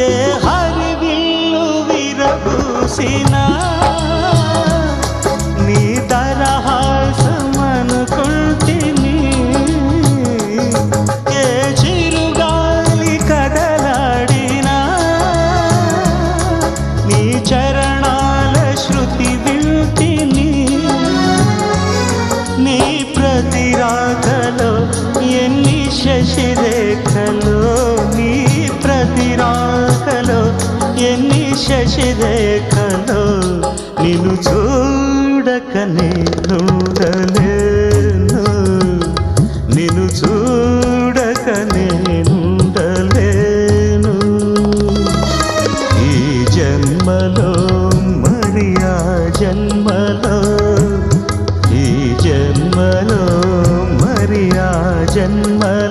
ఏ హరివిల్లు విరబూసినా నీ తరహాసమనుకుంటిని ఏ చిరుగాలి కదలాడినా నీ చరణాల శృతి వింటిని నీ ప్రతిరాగలో ఎన్ని శశిర శశిరేఖలో నిన్ను చూడక నేనుండలేను నిన్ను చూడక నేనుండలేను ఈ జన్మలో మరియా జన్మలో ఈ జన్మలో మరియా జన్మలో